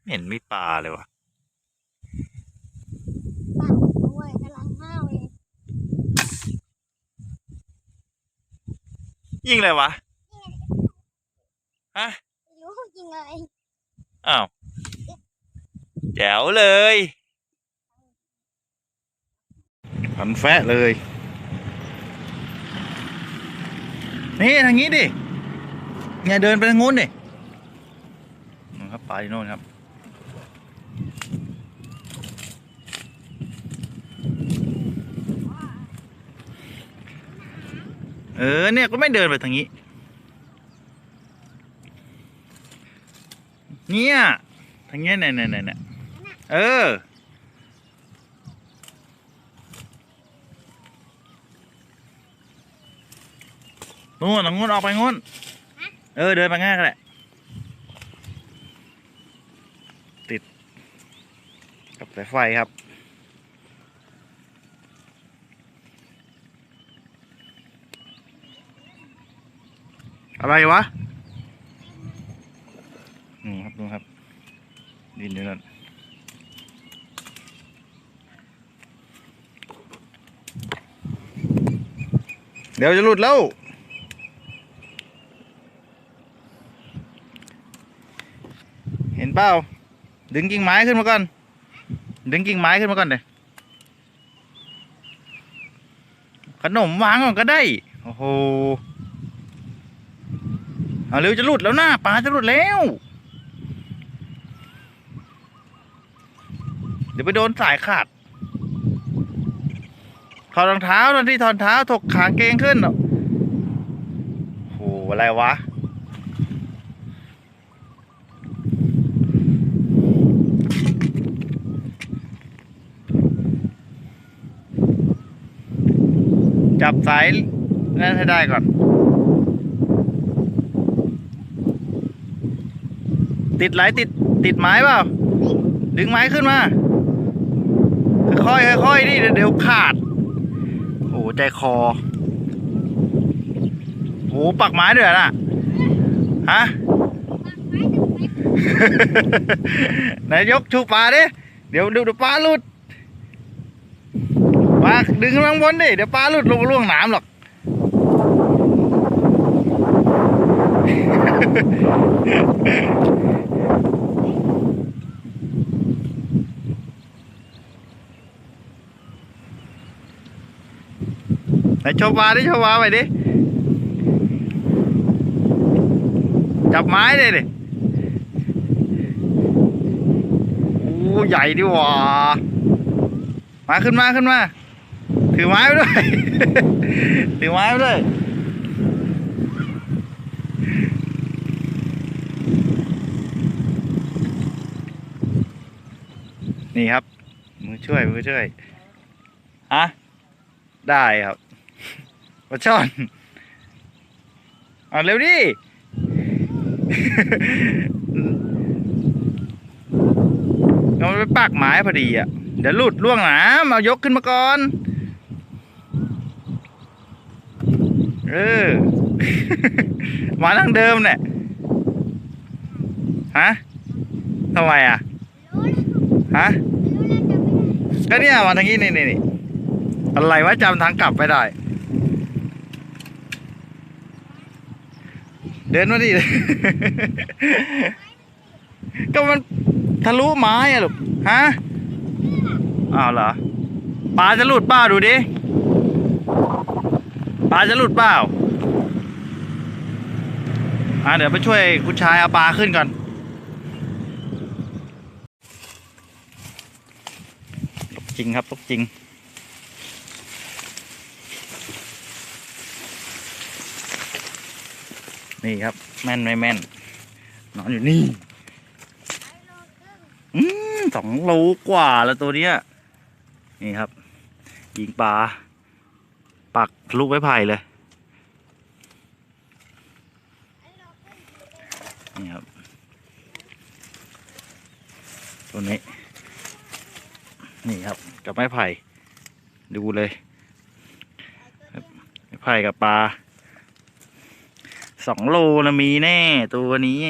ไม่เห็นมีปลาเลยวะปากด้วยกำลังห้าวเลยยิงเลยวะฮะไม่รู้จริงเลยอ้าวแจ๋วเลยพันแฟะเลย นี่ทางนี้ดิเนี่ยเดินไปทางงู้นดินู่นครับปลาอยู่โน่นครับ เออเนี่ยก็ไม่เดินไปทางนี้ เนี่ยทางเนี้ยเนี่ยเนี่ยเนี่ยเนี่ยเออ นู่นงงูนออกไปงูนเออ เดินไปง่ายก็แหละ ติด กับสายไฟครับ อะไรวะนู่นครับนู่นครับ ดินอยู่นั่นเดี๋ยวจะหลุดแล้ว เห็นเปล่า ดึงกิ่งไม้ขึ้นมาก่อน ดึงกิ่งไม้ขึ้นมาก่อนเลยขนมวางก่อนก็ได้ โอ้โห เอาเร็วจะหลุดแล้วนะปลาจะหลุดแล้ว เดี๋ยวไปโดนสายขาดถอดรองเท้าตอนที่ถอดเท้าถกขาเกงขึ้นโอ้โหอะไรวะจับสายนั่นให้ได้ก่อน ติดไหลติดติดไม้เปล่า ดึงไม้ขึ้นมา ค่อยๆค่อยๆดิเดี๋ยวเดี๋ยวขาด โอ้ใจคอ โอ้ปักไม้ด้วยน่ะฮะไหนยกชูปลาดิเดี๋ยวเดี๋ยวเดี๋ยวปลาหลุดปลาดึงขึ้นมาข้างบนดิเดี๋ยวปลาหลุดลงล่วงน้ำหรอก ไหนโชว์ปลาดิโชว์ปลาไปดิ จับไม้เลยดิโอ้ใหญ่ดิว่ามาขึ้นมาขึ้นมา ถือไม้ไปด้วย ถือไม้ไปด้วย นี่ครับ มือช่วยมือช่วยฮะได้ครับปลาช่อนเอาเร็วดิเอาไปปักไม้พอดีอะ เดี๋ยวหลุดล่วงน้ำเอายกขึ้นมาก่อน เออ มาทางเดิมเนี่ย ฮะทำไมอะ ฮะก็เนี่ยมาทางนี้นี่นี่นี่อะไรวะจำทางกลับไม่ได้ เดินมาดิก็มันทะลุไม้อะลูกฮะอ้าวเหรอปลาจะหลุดเปล่าดูดิปลาจะหลุดเปล่าอะเดี๋ยวไปช่วยคุณชายเอาปลาขึ้นก่อนตก จริงครับตกจริง นี่ครับ แม่นไม่แม่น นอนอยู่นี่อืมสองโลกว่าแล้วตัวเนี้ย นี่ครับ ยิงปลา ปักทะลุไม้ไผ่เลย นี่ครับ ตัวนี้ นี่ครับ กับไม้ไผ่ดูเลยไม้ไผ่กับปลาสองโลนะมีแน่ตัวนี้